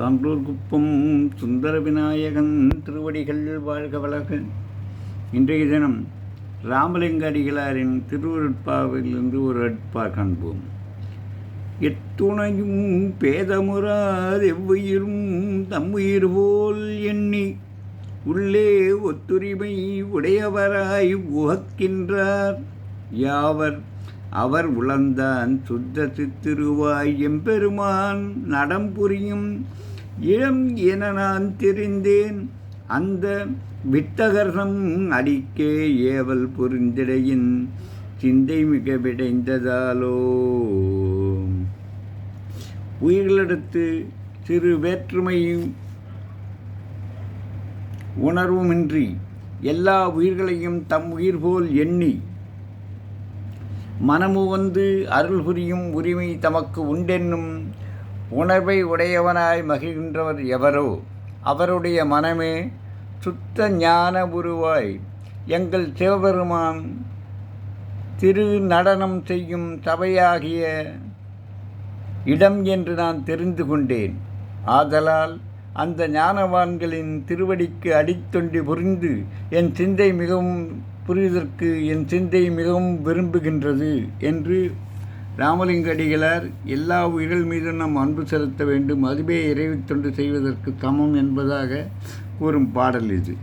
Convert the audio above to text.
சான்றோர் குப்பம் சுந்தர விநாயகன் திருவடிகள் வாழ்க வளர்க இன்றைய தினம் ராமலிங்க அடிகளாரின் திருவருட்பாவிலிருந்து ஒரு அட்பா காண்போம். எத்துணையும் பேதமுறார் எவ்வுயிரும் தம்முயிர் போல் எண்ணி உள்ளே ஒத்துரிமை உடையவராய் உகக்கின்றார். யாவர்? அவர் உளந்தான் சுத்த சித்திருவாய் எம்பெருமான். நடம் புரியும் இளம் என நான் தெரிந்தேன். அந்த வித்தகர்சம் அடிக்கே ஏவல் புரிந்திடையின் சிந்தை மிக விடைந்ததாலோ. உயிர்களிடத்து சிறு வேற்றுமையும் உணர்வுமின்றி எல்லா உயிர்களையும் தம் உயிர் போல் எண்ணி மனமு வந்து அருள் புரியும் உரிமை தமக்கு உண்டென்னும் உணர்வை உடையவனாய் மகிழ்கின்றவர் எவரோ அவருடைய மனமே சுத்த ஞான உருவாய். எங்கள் சிவபெருமான் திரு நடனம் செய்யும் சபையாகிய இடம் என்று நான் தெரிந்து கொண்டேன். ஆதலால் அந்த ஞானவான்களின் திருவடிக்கு அடித்தொண்டி புரிந்து என் சிந்தை மிகவும் புரிவதற்கு என் சிந்தை மிகவும் விரும்புகின்றது என்று ராமலிங்க அடிகளார் எல்லா உயிர்கள் மீதும் நாம் அன்பு செலுத்த வேண்டும். அதுவே இறைவி தொண்டு செய்வதற்கு சமம் என்பதாக கூறும் பாடல் இது.